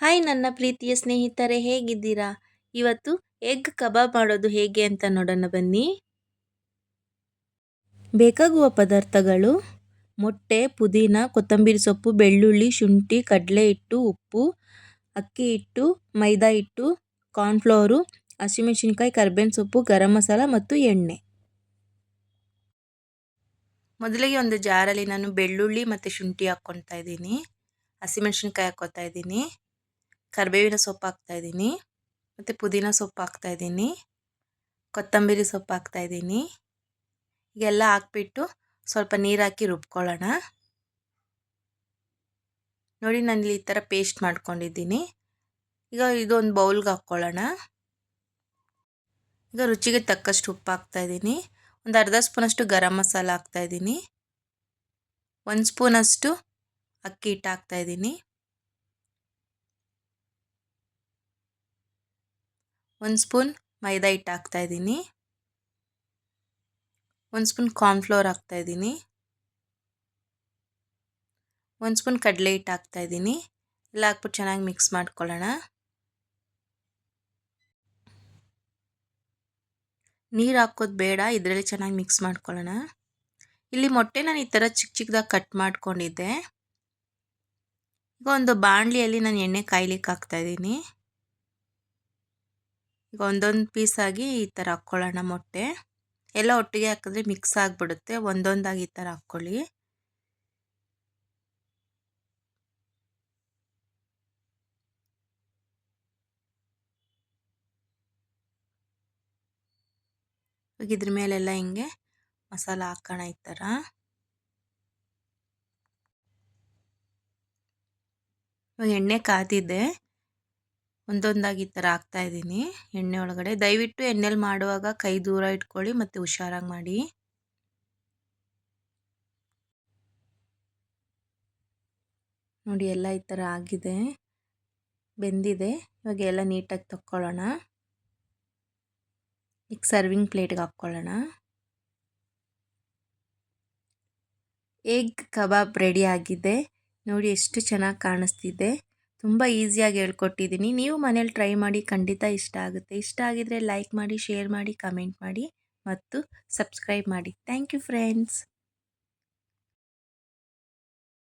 Hi ನನ್ನ ಪ್ರೀತಿಯ ಸ್ನೇಹಿತರೆ, ಹೇಗಿದ್ದೀರಾ? ಇವತ್ತು ಎಗ್ ಕಬಾಬ್ ಮಾಡೋದು ಹೇಗೆ ಅಂತ ನೋಡೋಣ ಬನ್ನಿ. ಬೇಕಾಗುವ ಪದಾರ್ಥಗಳು ಮೊಟ್ಟೆ, ಪುದೀನ, ಕೊತ್ತಂಬರಿ ಸೊಪ್ಪು, ಬೆಳ್ಳುಳ್ಳಿ, ಶುಂಠಿ, ಕಡಲೆ ಹಿಟ್ಟು, ಉಪ್ಪು, ಅಕ್ಕಿ ಹಿಟ್ಟು, ಮೈದಾ ಹಿಟ್ಟು, ಕಾರ್ನ್ಫ್ಲೋರು, ಹಸಿಮೆಣಸಿನ್ಕಾಯಿ, ಕರ್ಬೇವಿನ ಸೊಪ್ಪು, ಗರಂ ಮಸಾಲ ಮತ್ತು ಎಣ್ಣೆ. ಮೊದಲಿಗೆ ಒಂದು ಜಾರಲ್ಲಿ ನಾನು ಬೆಳ್ಳುಳ್ಳಿ ಮತ್ತು ಶುಂಠಿ ಹಾಕ್ಕೊತಾ ಇದ್ದೀನಿ. ಹಸಿಮೆಣಸಿನ್ಕಾಯಿ ಹಾಕ್ಕೊತಾ ಇದ್ದೀನಿ. ಕರಿಬೇವಿನ ಸೊಪ್ಪು ಹಾಕ್ತಾಯಿದ್ದೀನಿ ಮತ್ತು ಪುದೀನ ಸೊಪ್ಪು ಹಾಕ್ತಾಯಿದ್ದೀನಿ ಕೊತ್ತಂಬರಿ ಸೊಪ್ಪು ಹಾಕ್ತಾಯಿದ್ದೀನಿ ಇದೆಲ್ಲ ಹಾಕ್ಬಿಟ್ಟು ಸ್ವಲ್ಪ ನೀರು ಹಾಕಿ ರುಬ್ಕೊಳ್ಳೋಣ. ನೋಡಿ ನಾನು ಇಲ್ಲಿ ಈ ಥರ ಪೇಸ್ಟ್ ಮಾಡ್ಕೊಂಡಿದ್ದೀನಿ. ಈಗ ಇದೊಂದು ಬೌಲ್ಗೆ ಹಾಕ್ಕೊಳ್ಳೋಣ. ಈಗ ರುಚಿಗೆ ತಕ್ಕಷ್ಟು ಉಪ್ಪು ಹಾಕ್ತಾಯಿದ್ದೀನಿ ಒಂದು ಅರ್ಧ ಸ್ಪೂನಷ್ಟು ಗರಂ ಮಸಾಲ ಹಾಕ್ತಾಯಿದ್ದೀನಿ ಒಂದು ಸ್ಪೂನಷ್ಟು ಅಕ್ಕಿ ಹಿಟ್ಟು ಹಾಕ್ತಾಯಿದ್ದೀನಿ ಒಂದು ಸ್ಪೂನ್ ಮೈದಾ ಹಿಟ್ಟು ಹಾಕ್ತಾಯಿದ್ದೀನಿ ಒಂದು ಸ್ಪೂನ್ ಕಾರ್ನ್ಫ್ಲೋರ್ ಹಾಕ್ತಾಯಿದ್ದೀನಿ ಒಂದು ಸ್ಪೂನ್ ಕಡಲೆ ಹಿಟ್ಟು ಹಾಕ್ತಾಯಿದ್ದೀನಿ ಎಲ್ಲ ಹಾಕ್ಬಿಟ್ಟು ಚೆನ್ನಾಗಿ ಮಿಕ್ಸ್ ಮಾಡ್ಕೊಳ್ಳೋಣ. ನೀರು ಹಾಕೋದು ಬೇಡ, ಇದರಲ್ಲಿ ಚೆನ್ನಾಗಿ ಮಿಕ್ಸ್ ಮಾಡ್ಕೊಳ್ಳೋಣ. ಇಲ್ಲಿ ಮೊಟ್ಟೆ ನಾನು ಈ ಥರ ಚಿಕ್ಕ ಚಿಕ್ಕದಾಗಿ ಕಟ್ ಮಾಡ್ಕೊಂಡಿದ್ದೆ. ಈಗ ಒಂದು ಬಾಣಲಿಯಲ್ಲಿ ನಾನು ಎಣ್ಣೆ ಕಾಯ್ಲಿಕ್ಕೆ ಹಾಕ್ತಾಯಿದ್ದೀನಿ ಈಗ ಒಂದೊಂದು ಪೀಸಾಗಿ ಈ ಥರ ಹಾಕ್ಕೊಳ್ಳೋಣ ಮೊಟ್ಟೆ. ಎಲ್ಲ ಒಟ್ಟಿಗೆ ಹಾಕಿದ್ರೆ ಮಿಕ್ಸ್ ಆಗಿಬಿಡುತ್ತೆ. ಒಂದೊಂದಾಗಿ ಈ ಥರ ಹಾಕ್ಕೊಳ್ಳಿ ಇವಾಗ ಇದ್ರ ಮೇಲೆಲ್ಲ ಹಿಂಗೆ ಮಸಾಲ ಹಾಕೋಣ ಈ ಥರ ಇವಾಗ ಎಣ್ಣೆ ಕಾದಿದ್ದೆ ಒಂದೊಂದಾಗಿ ಈ ಥರ ಇದ್ದೀನಿ. ಎಣ್ಣೆ ಒಳಗಡೆ ದಯವಿಟ್ಟು ಎಣ್ಣೆಲಿ ಮಾಡುವಾಗ ಕೈ ದೂರ ಇಟ್ಕೊಳ್ಳಿ ಮತ್ತು ಹುಷಾರಾಗಿ ಮಾಡಿ. ನೋಡಿ ಎಲ್ಲ ಈ ಥರ ಆಗಿದೆ. ಬೆಂದಿದೆ. ಇವಾಗ ಎಲ್ಲ ನೀಟಾಗಿ ತಕ್ಕೊಳ್ಳೋಣ. ಈಗ ಸರ್ವಿಂಗ್ ಪ್ಲೇಟ್ಗೆ ಹಾಕ್ಕೊಳ್ಳೋಣ. ಎಗ್ ಕಬಾಬ್ ರೆಡಿ ಆಗಿದೆ. ನೋಡಿ ಎಷ್ಟು ಚೆನ್ನಾಗಿ ಕಾಣಿಸ್ತಿದೆ. ತುಂಬ ಈಸಿಯಾಗಿ ಹೇಳ್ಕೊಟ್ಟಿದ್ದೀನಿ. ನೀವು ಮನೇಲಿ ಟ್ರೈ ಮಾಡಿ ಖಂಡಿತ ಇಷ್ಟ ಆಗುತ್ತೆ. ಇಷ್ಟ ಆಗಿದರೆ ಲೈಕ್ ಮಾಡಿ, ಶೇರ್ ಮಾಡಿ, ಕಮೆಂಟ್ ಮಾಡಿ ಮತ್ತು ಸಬ್ಸ್ಕ್ರೈಬ್ ಮಾಡಿ. Thank you friends.